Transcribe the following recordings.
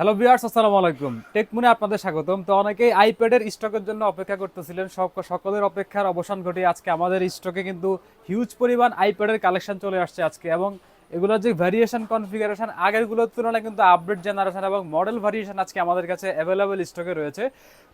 Hello viewers, আসসালামু আলাইকুম। টেকমুনে আপনাদের স্বাগতম। তো অনেকেই আইপ্যাডের স্টকের জন্য অপেক্ষা করতেছিলেন। সকলের অপেক্ষার অবসান ঘটিয়ে আজকে আমাদের স্টকে কিন্তু হিউজ পরিমাণ আইপ্যাডের কালেকশন চলে আসছে আজকে এবং এগুলোর যে ভ্যারিয়েশন কনফিগারেশন আগেরগুলোর তুলনায় কিন্তু আপডেট জেনারেশন এবং মডেল ভ্যারিয়েশন আজকে আমাদের কাছে অ্যাভেলেবেল স্টকে রয়েছে।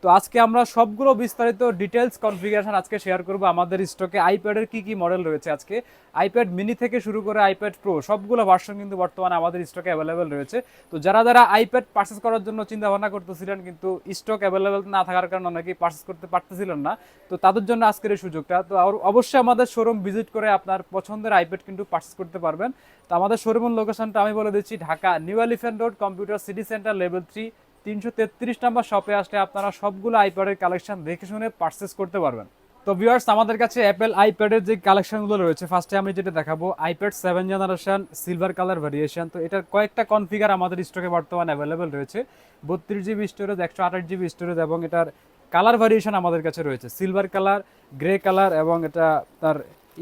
তো আজকে আমরা সবগুলো বিস্তারিত ডিটেলস কনফিগারেশন আজকে শেয়ার করব আমাদের স্টকে আইপ্যাডের কি কি মডেল রয়েছে আজকে? আইপ্যাড মিনি থেকে শুরু করে আইপ্যাড প্রো সবগুলো ভার্সন কিন্তু বর্তমানে আমাদের স্টকে অ্যাভেলেবেল রয়েছে। তো যারা যারা আইপ্যাড পারচেস করার জন্য চিন্তা ভাবনা করতেছিলেন কিন্তু স্টক অ্যাভেলেবেল না থাকার কারণে অনেকেই পারচেস করতে পারতেছিলেন না, তো তাদের জন্য আজকের এই সুযোগটা। তো অবশ্যই আমাদের শোরুম ভিজিট করে আপনার পছন্দের আইপ্যাড কিন্তু পারচেস করতে পারবেন। তো আমাদের শোরুমের লোকেশনটা আমি বলে দিচ্ছি, Dhaka new elephant road computer city centre level three তিনশো তেত্রিশ নাম্বার শপে আসলে আপনারা সবগুলো আইপ্যাডের কালেকশন দেখে শুনে পারচেস করতে পারবেন। তো ভিউয়ার্স আমাদের কাছে অ্যাপেল আইপ্যাডের যে কালেকশনগুলো রয়েছে ফার্স্টে আমি যেটা দেখাবো iPad seven generation silver colour variation তো এটার কয়েকটা কনফিগার আমাদের স্টকে বর্তমানে অ্যাভেলেবেল রয়েছে। বত্রিশ জিবি স্টোরেজ একশো আঠাশ জিবি স্টোরেজ এবং এটার কালার ভেরিয়েশন আমাদের কাছে রয়েছে। সিলভার কালার গ্রে কালার এবং এটা তার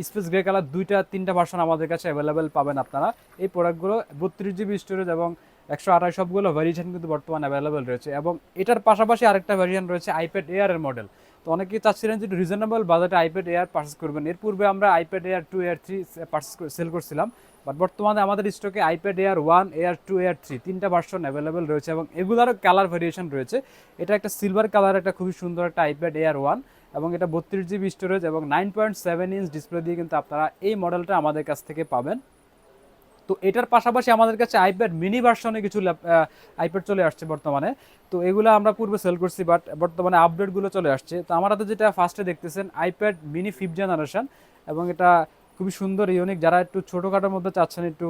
স্পেস গ্রে কালার দুইটা, তিনটা ভার্সন আমাদের কাছে অ্যাভেলেবেল পাবেন আপনারা। এই প্রোডাক্টগুলো বত্রিশ জিবি স্টোরেজ এবং একশো আঠাশ সবগুলো ভ্যারিয়েশন কিন্তু বর্তমানে অ্যাভেলেবেল রয়েছে। এবং এটার পাশাপাশি আরেকটা ভ্যারিয়েন্ট রয়েছে আইপ্যাড এয়ারের মডেল তো অনেকেই চাচ্ছিলেন যে রিজনেবল বাজেটে আইপ্যাড এয়ার পার্চেস করবেন। এর পূর্বে আমরা iPad Air two Air three purchase sale করছিলাম। বাট বর্তমানে আমাদের স্টকে iPad Air one Air two Air three তিনটা ভার্সন অ্যাভেলেবেল রয়েছে এবং এগুলারও কালার ভেরিয়েশন রয়েছে। এটা একটা সিলভার কালার একটা খুবই সুন্দর একটা আইপ্যাড এয়ার ওয়ান এবং এটা বত্রিশ জিবি স্টোরেজ এবং nine point seven inch display দিয়ে কিন্তু আপনারা এই মডেলটা আমাদের কাছ থেকে পাবেন। তো এটার পাশাপাশি আমাদের কাছে আইপ্যাড মিনি ভার্সনে কিছু আইপ্যাড চলে আসছে বর্তমানে। তো এগুলো আমরা পূর্বে সেল করছি বাট বর্তমানে আপডেটগুলো চলে আসছে। তো আমার হাতে যেটা ফার্স্টে দেখতেছেন আইপ্যাড মিনি ফিফথ জেনারেশন এবং এটা খুবই সুন্দর, ইউনিক। যারা একটু ছোটোখাটোর মধ্যে চাচ্ছেন, একটু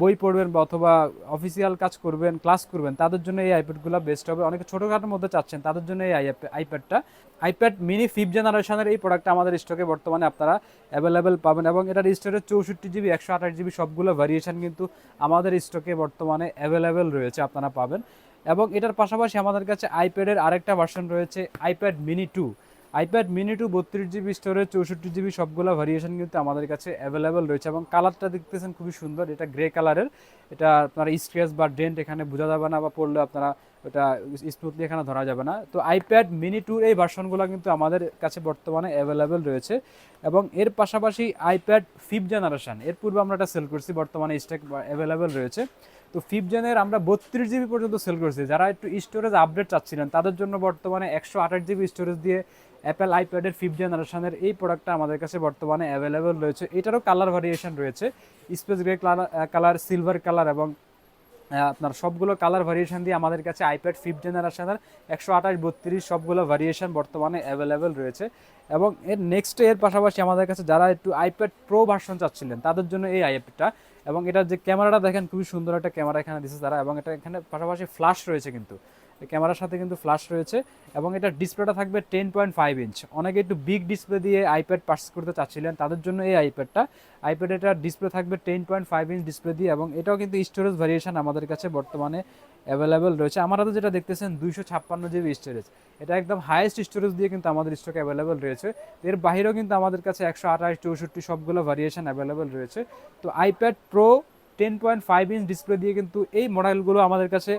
বই পড়বেন বা অথবা অফিসিয়াল কাজ করবেন ক্লাস করবেন, তাদের জন্য এই আইপ্যাডগুলো বেস্ট হবে। অনেকে ছোটোখাটোর মধ্যে চাচ্ছেন, তাদের জন্য এই আইপ্যাডটা আইপ্যাড মিনি ফিফথ জেনারেশনের এই প্রোডাক্টটা আমাদের স্টকে বর্তমানে আপনারা অ্যাভেলেবেল পাবেন এবং এটার স্টোরেজ চৌষট্টি জিবি একশো আঠাশ জিবি সবগুলো ভ্যারিয়েশন কিন্তু আমাদের স্টকে বর্তমানে অ্যাভেলেবেল রয়েছে, আপনারা পাবেন। এবং এটার পাশাপাশি আমাদের কাছে আইপ্যাডের আরেকটা ভার্সন রয়েছে iPad mini two iPad mini two বত্রিশ জিবি স্টোরেজ চৌষট্টি জিবি সবগুলো ভ্যারিয়েশন কিন্তু আমাদের কাছে অ্যাভেলেবেল রয়েছে এবং কালারটা দেখতেছেন খুবই সুন্দর, এটা গ্রে কালারের এটা আপনার স্ক্রেচ বা ডেন্ট এখানে বোঝা যাবে না বা পড়লে আপনারা ওটা স্মুথলি এখানে ধরা যাবে না। তো আইপ্যাড মিনি টুর এই ভার্সনগুলো কিন্তু আমাদের কাছে বর্তমানে অ্যাভেলেবেল রয়েছে এবং এর পাশাপাশি আইপ্যাড ফিফথ জেনারেশন এর পূর্বে আমরা এটা সেল করছি, বর্তমানে স্টক অ্যাভেলেবেল রয়েছে। তো ফিফথ জেনের আমরা বত্রিশ জিবি পর্যন্ত সেল করছি। যারা একটু স্টোরেজ আপডেট চাচ্ছিলেন, তাদের জন্য বর্তমানে একশো আঠাশ জিবি স্টোরেজ দিয়ে অ্যাপেল আইপ্যাডের ফিফথ জেনারেশনের এই প্রোডাক্টটা আমাদের কাছে বর্তমানে অ্যাভেলেবেল রয়েছে। এটারও কালার ভ্যারিয়েশন রয়েছে। Space grey colour silver colour এবং আপনার সবগুলো কালার ভ্যারিয়েশন দিয়ে আমাদের কাছে আইপ্যাড ফিফথ জেনারেশনের একশো আঠাশ বত্রিশ সবগুলো ভ্যারিয়েশন বর্তমানে অ্যাভেলেবেল রয়েছে। এবং এর নেক্সট এর পাশাপাশি আমাদের কাছে যারা একটু আইপ্যাড প্রো ভার্সন চাচ্ছিলেন, তাদের জন্য এই আইপ্যাডটা এবং এটার যে ক্যামেরাটা দেখেন, খুবই সুন্দর একটা ক্যামেরা এখানে দিচ্ছে তারা। এবং এটা এখানে পাশাপাশি ফ্লাশ রয়েছে কিন্তু। ক্যামেরার সাথে কিন্তু ফ্ল্যাশ রয়েছে এবং এটা ডিসপ্লেটা থাকবে টেন পয়েন্ট ফাইভ ইঞ্চ অনেকে একটু বিগ ডিসপ্লে দিয়ে আইপ্যাড পার্স করতে চাচ্ছিলেন, তাদের জন্য এই আইপ্যাডটা আইপ্যাড এটা ডিসপ্লে থাকবে ten point five inch display দিয়ে এবং এটাও কিন্তু স্টোরেজ ভ্যারিয়েশন আমাদের কাছে বর্তমানে অ্যাভেলেবেল রয়েছে। আমার হাতে যেটা দেখতেছেন দুইশো ছাপ্পান্ন জিবি স্টোরেজ এটা একদম হাইয়েস্ট স্টোরেজ দিয়ে কিন্তু আমাদের স্টক অ্যাভেলেবেল রয়েছে। এর বাইরেও কিন্তু আমাদের কাছে একশো আঠাশ, চৌষট্টি সবগুলো ভ্যারিয়েশন অ্যাভেলেবেল রয়েছে। তো iPad Pro ten point five inch display দিয়ে কিন্তু এই মডেলগুলো আমাদের কাছে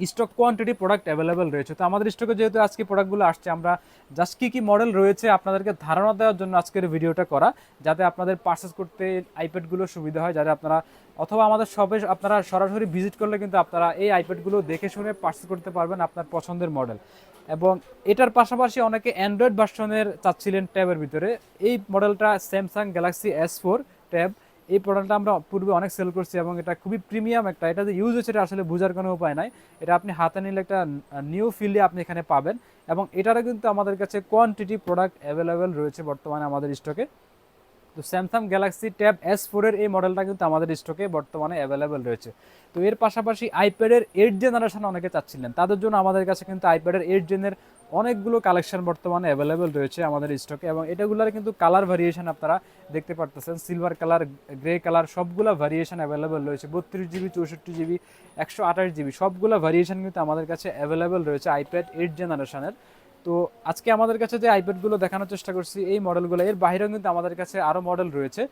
স্টক কোয়ান্টিটি প্রোডাক্ট অ্যাভেলেবেল রয়েছে। তো আমাদের স্টকে যেহেতু আজকে প্রোডাক্টগুলো আসছে, আমরা জাস্ট কী কী মডেল রয়েছে আপনাদেরকে ধারণা দেওয়ার জন্য আজকের ভিডিওটা করা, যাতে আপনাদের পার্চেস করতে আইপ্যাডগুলো সুবিধা হয়, যাতে আপনারা, অথবা আমাদের শপে আপনারা সরাসরি ভিজিট করলে কিন্তু আপনারা এই আইপ্যাডগুলো দেখে শুনে পার্চেস করতে পারবেন আপনার পছন্দের মডেল এবং এটার পাশাপাশি অনেকে অ্যান্ড্রয়েড ভার্সনের চাচ্ছিলেন ট্যাবের ভিতরে। এই মডেলটা Samsung Galaxy S four tab এই প্রোডাক্টটা আমরা পূর্বে অনেক সেল করছি এবং এটা খুবই প্রিমিয়াম একটা, এটা যে ইউজ হচ্ছে এটা আসলে বোঝার কোনো উপায় নাই। এটা আপনি হাতে নিলে একটা নিউ ফিল্ডে আপনি এখানে পাবেন। এবং এটারও কিন্তু আমাদের কাছে কোয়ান্টিটি প্রোডাক্ট অ্যাভেলেবেল রয়েছে বর্তমানে আমাদের স্টকে তো স্যামসাং গ্যালাক্সি ট্যাব এস ফোরের এই মডেলটা কিন্তু আমাদের স্টকে বর্তমানে অ্যাভেলেবেল রয়েছে। তো এর পাশাপাশি আইপ্যাডের এইট জেনারেশন অনেকে চাচ্ছিলেন। তাদের জন্য আমাদের কাছে কিন্তু আইপ্যাডের এইট জেনের অনেকগুলো কালেকশন বর্তমানে অ্যাভেলেবেল রয়েছে আমাদের স্টকে এবং এটাগুলোর কিন্তু কালার ভ্যারিয়েশন আপনারা দেখতে পারতেছেন। সিলভার কালার গ্রে কালার সবগুলো ভ্যারিয়েশন অ্যাভেলেবেল রয়েছে। বত্রিশ জিবি চৌষট্টি জিবি একশো আঠাশ জিবি সবগুলো ভ্যারিয়েশন কিন্তু আমাদের কাছে অ্যাভেলেবেল রয়েছে আইপ্যাড এইট জেনারেশনের তো আজকে আমাদের কাছে যে আইপ্যাডগুলো দেখানোর চেষ্টা করছি, এই মডেলগুলো এর বাইরেও কিন্তু আমাদের কাছে আরও মডেল রয়েছে।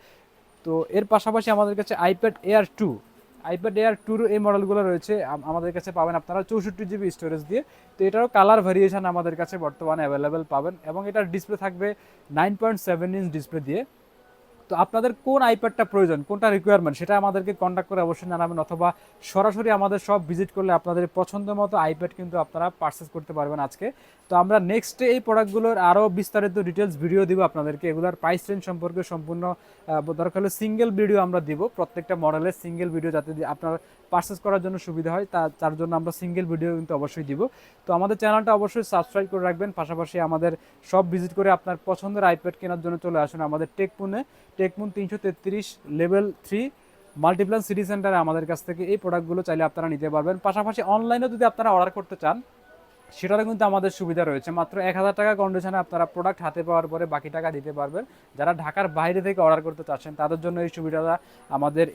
তো এর পাশাপাশি আমাদের কাছে iPad Air two iPad Air টুর এই মডেলগুলো রয়েছে আমাদের কাছে পাবেন আপনারা চৌষট্টি জিবি স্টোরেজ দিয়ে। তো এটারও কালার ভেরিয়েশন আমাদের কাছে বর্তমানে অ্যাভেলেবেল পাবেন এবং এটার ডিসপ্লে থাকবে nine point seven inch display দিয়ে। তো আপনাদের কোন আইপ্যাডটা প্রয়োজন? কোনটা রিকোয়ারমেন্ট সেটা আমাদেরকে কন্ট্যাক্ট করে অবশ্যই জানাবেন অথবা সরাসরি আমাদের সব ভিজিট করলে আপনাদের পছন্দ মতো আইপ্যাড কিন্তু আপনারা পারচেস করতে পারবেন আজকে। তো আমরা নেক্সট এই প্রোডাক্টগুলোর আরও বিস্তারিত ডিটেলস ভিডিও দিব আপনাদেরকে। এগুলোর প্রাইস রেঞ্জ সম্পর্কে সম্পূর্ণ দরকার হলে সিঙ্গেল ভিডিও আমরা দিব। প্রত্যেকটা মডেলের সিঙ্গেল ভিডিও যাতে আপনার পারচেস করার জন্য সুবিধা হয়, তা তার জন্য আমরা সিঙ্গেল ভিডিও কিন্তু অবশ্যই দিব। তো আমাদের চ্যানেলটা অবশ্যই সাবস্ক্রাইব করে রাখবেন, পাশাপাশি আমাদের সব ভিজিট করে আপনার পছন্দের আইপ্যাড কেনার জন্য চলে আসুন আমাদের টেকপুনে টেকপুন তিনশো তেত্রিশ লেভেল থ্রি মাল্টিপ্লান সিটি সেন্টারে আমাদের কাছ থেকে এই প্রোডাক্টগুলো চাইলে আপনারা নিতে পারবেন। পাশাপাশি অনলাইনেও যদি আপনারা অর্ডার করতে চান সেটারও কিন্তু আমাদের সুবিধা রয়েছে। মাত্র এক হাজার টাকা কন্ডিশনে আপনারা প্রোডাক্ট হাতে পাওয়ার পরে বাকি টাকা দিতে পারবেন। যারা ঢাকার বাইরে থেকে অর্ডার করতে চাচ্ছেন, তাদের জন্য এই সুবিধাটা আমাদের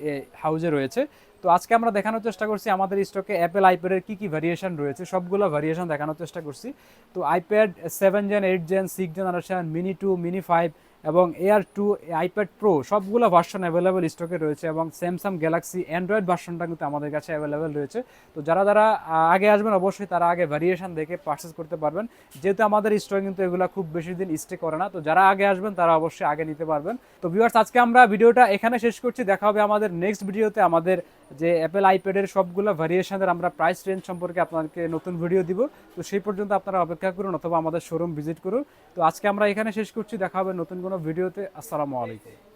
হাউজে রয়েছে। তো আজকে আমরা দেখানোর চেষ্টা করছি আমাদের স্টকে অ্যাপেল আইপ্যাডের কী কী ভ্যারিয়েশন রয়েছে, সবগুলো ভ্যারিয়েশন দেখানোর চেষ্টা করছি। তো iPad seven gen eight gen six generation mini two mini five এবং এয়ার টু আইপ্যাড প্রো সবগুলো ভার্সন অ্যাভেলেবেল স্টকে রয়েছে এবং স্যামসাং গ্যালাক্সি অ্যান্ড্রয়েড ভার্সনটা কিন্তু আমাদের কাছে অ্যাভেলেবেল রয়েছে। তো যারা যারা আগে আসবেন অবশ্যই তারা আগে ভ্যারিয়েশন দেখে পারচেস করতে পারবেন। যেহেতু আমাদের স্টকে কিন্তু এগুলো খুব বেশি দিন স্টে করে না, তো যারা আগে আসবেন তারা অবশ্যই আগে নিতে পারবেন। তো ভিউয়ার্স আজকে আমরা ভিডিওটা এখানে শেষ করছি। দেখা হবে আমাদের নেক্সট ভিডিওতে আমাদের যে অ্যাপেল আইপ্যাডের সবগুলো ভ্যারিয়েশনের আমরা প্রাইস রেঞ্জ সম্পর্কে আপনাদেরকে নতুন ভিডিও দিব। তো সেই পর্যন্ত আপনারা অপেক্ষা করুন অথবা আমাদের শোরুম ভিজিট করুন। তো আজকে আমরা এখানে শেষ করছি। দেখা হবে নতুন কোনো ভিডিওতে আসসালামু আলাইকুম।